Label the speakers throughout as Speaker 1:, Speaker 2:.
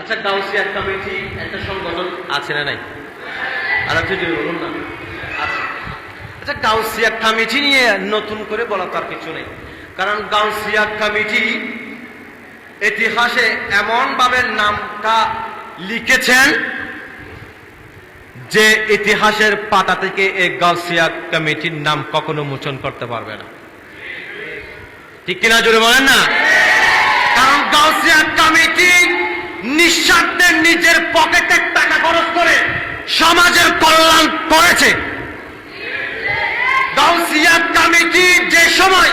Speaker 1: আচ্ছা গাউসিয়া কমিটি, একটা সংগঠন আছে না নাই? আর একটু জোরে বলুন না। আছে আচ্ছা গাউসিয়া কমিটি নিয়ে নতুন করে বলা তার কিছু নেই। কারণ কমিটি ইতিহাসে এমন ভাবে নামটা লিখেছেন যে ইতিহাসের পাতা থেকে এই গাউসিয়া কমিটির নাম কখনো মোচন করতে পারবে না। ঠিক কিনা জোরে বলেন না? কারণ গাউসিয়া কমিটি কল্যাণ করেছে। কমিটি যে সময়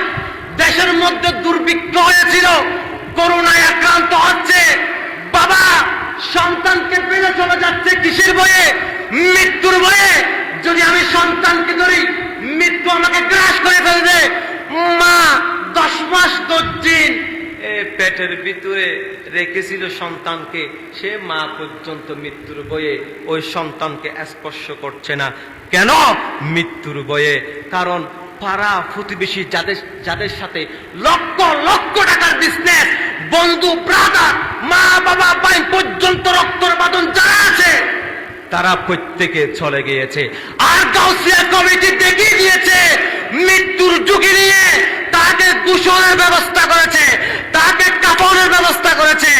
Speaker 1: দেশের মধ্যে দুর্ভিক্ষ হয়েছিল, করোনায় আক্রান্ত হচ্ছে, বাবা সন্তানকে পেলে চলে যাচ্ছে কিসের বয়ে মৃত্যুর বয়ে যদি আমি সন্তানকে ভিতরে রেখেছিল সন্তানকে, সে মা পর্যন্ত মৃত্যুর বয়ে ওই সন্তানকে স্পর্শ করছে না। কেন? মৃত্যুর বয়ে কারণ পাড়া প্রতিবেশী যাদের যাদের সাথে লক্ষ লক্ষ টাকার বিজনেস বন্ধু ব্রাদার মা, বাবা, ভাই পর্যন্ত রক্তর বাদন যারা আছে, তারা প্রত্যেকে চলে গিয়েছে। আর গাউসিয়া কমিটি দেখিয়ে দিয়েছে, মৃত্যুর ঝুঁকি নিয়ে তাকে দূষণের ব্যবস্থা করেছে তাকে কাপড়ের ব্যবস্থা করেছে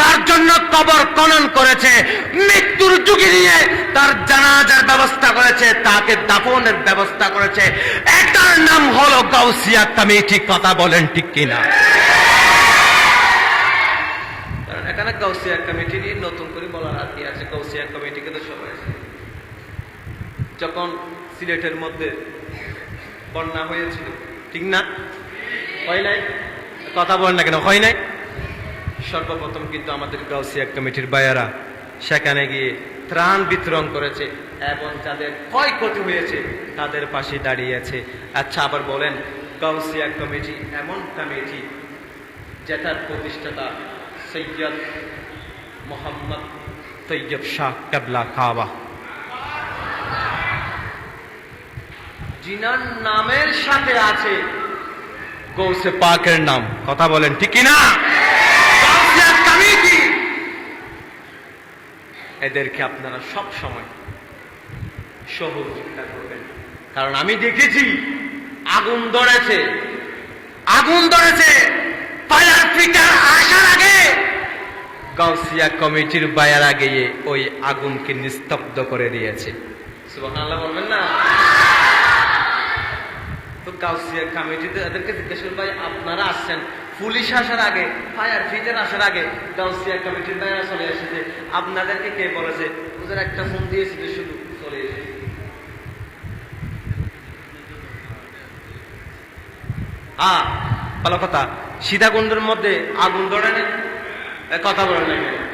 Speaker 1: তার জন্য কবর খনন করেছে, মৃত্যুর যুগে নিয়ে তার জানাজার ব্যবস্থা করেছে, তাকে দাফনের ব্যবস্থা করেছে। এটার নাম হলো গাউসিয়া কমিটি কথা বলেন, ঠিক কিনা? এখানে গাউসিয়া কমিটি নিয়ে নতুন করে বলার আর কি আছে, গাউসিয়া কমিটিকে তো সবাই। যখন সিলেটের মধ্যে বন্যা হয়েছিল, ঠিক না? হয় নাই? কথা বলেন না কেন, হয় নাই? সর্বপ্রথম কিন্তু আমাদের গাউসিয়া কমিটির বায়ারা, সেখানে গিয়ে ত্রাণ বিতরণ করেছে এবং যাদের ক্ষয়ক্ষতি হয়েছে তাদের পাশে দাঁড়িয়েছে আচ্ছা আবার বলেন, গাউসিয়া কমিটি এমন কমিটি যেটার প্রতিষ্ঠাতা সৈয়দ মোহাম্মদ তৈয়ব শাহ কাবলা খাওয়া। জিনার নামের সাথে আছে গৌসে পাকের নাম। কথা বলেন, ঠিক না গাউসিয়া কমিটি এদেরকে আপনারা সব সময় সহযোগিতা করবেন। কারণ আমি দেখেছি, আগুন ধরেছে। আগুন ধরেছে। ফায়ার ফিটার আসার আগে গাউসিয়া কমিটির বায়ারা গিয়ে ওই আগুনকে নিস্তব্ধ করে দিয়েছে। সুবহানাল্লাহ বলবেন না? তো গাউসিয়া কমিটিতে এদেরকে জিজ্ঞেস ভাই, আপনারা আসছেন পুলিশ আসার আগে, ফায়ার ফিটার আসার আগে গাউসিয়া কমিটির বাইরে চলে এসেছে। আপনাদেরকে কে বলেছে? ওদের একটা ফোন দিয়েছিল, শুধু চলে এসেছে। হ্যাঁ ভালো কথা। সীতাকুণ্ডের মধ্যে আগুন ধরে নেই? কথা বলেন না কেন?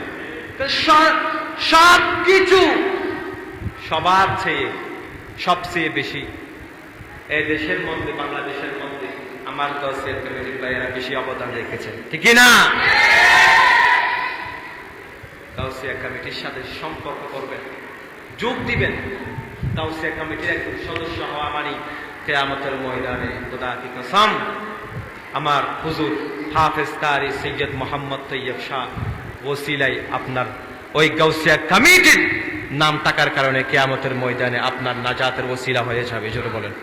Speaker 1: তো সব- সব কিছু সবার চেয়ে সবচেয়ে বেশি এই দেশের মধ্যে, বাংলাদেশের মধ্যে আমার দশের কমিটির ভাইয়েরা বেশি অবদান রেখেছেন। ঠিক না গাউসিয়া কমিটির সাথে সম্পর্ক করবেন, যোগ দিবেন। গাউসিয়া কমিটির একজন সদস্য হওয়া মানে কেয়ামতের ময়দানে খোদা কসম, আমার হুজুর হাফেজ কারি সৈয়দ মোহাম্মদ তৈয়ব শাহ ওসিলাই আপনার ওই গাউসিয়া কমিটির নাম টাকার কারণে কেয়ামতের ময়দানে আপনার নাজাতের ওসিলা হয়ে যাবে, জোরে বলেন।